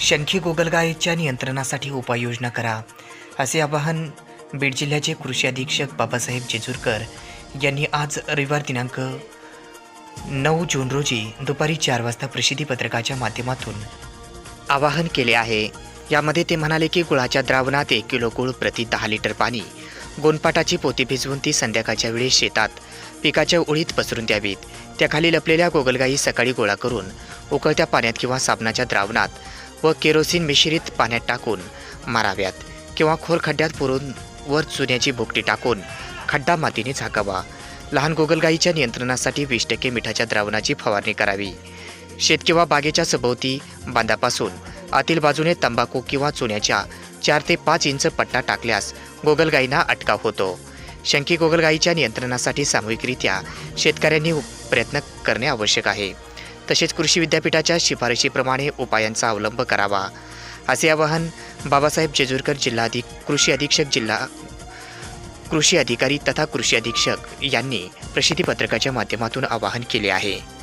शंखी गोगलगायीच्या नियंत्रणासाठी उपाययोजना करा. असे आवाहन बीड जिल्ह्याचे कृषी अधीक्षक बाबासाहेब जेजूरकर यांनी आज रविवार दिनांक नऊ जून रोजी दुपारी चार वाजता प्रसिद्धी पत्रकाच्या माध्यमातून आवाहन केले आहे. यामध्ये ते म्हणाले की गुळाच्या द्रावणात एक किलो गुळ प्रति दहा लिटर पाणी गोनपाटाची पोती भिजवून ती संध्याकाळच्या वेळी शेतात पिकाच्या ओळीत पसरून द्यावीत. त्याखाली लपलेल्या गोगलगायी सकाळी गोळा करून उकळत्या पाण्यात किंवा साबणाच्या द्रावणात व केरोसिन मिश्रित पाण्यात टाकून माराव्यात किंवा खोल खड्ड्यात पुरून वर चुन्याची भुकटी टाकून खड्डा मातीने झाकावा. लहान गोगलगाईच्या नियंत्रणासाठी वीस टक्के मिठाच्या द्रावणाची फवारणी करावी. शेत किंवा बागेच्या सभोवती बांधापासून आतील बाजूने तंबाखू किंवा चुन्याच्या चार ते पाच इंच पट्टा टाकल्यास गोगलगाईंना अटकाव होतो. शंकी गोगलगाईच्या नियंत्रणासाठी सामूहिकरित्या शेतकऱ्यांनी प्रयत्न करणे आवश्यक आहे. तसेच कृषी विद्यापीठाच्या शिफारशीप्रमाणे उपायांचा अवलंब करावा. असे आवाहन बाबासाहेब जेजूरकर जिल्हा अधिक कृषी अधीक्षक जिल्हा कृषी अधिकारी तथा कृषी अधीक्षक यांनी प्रसिद्धीपत्रकाच्या माध्यमातून आवाहन केले आहे.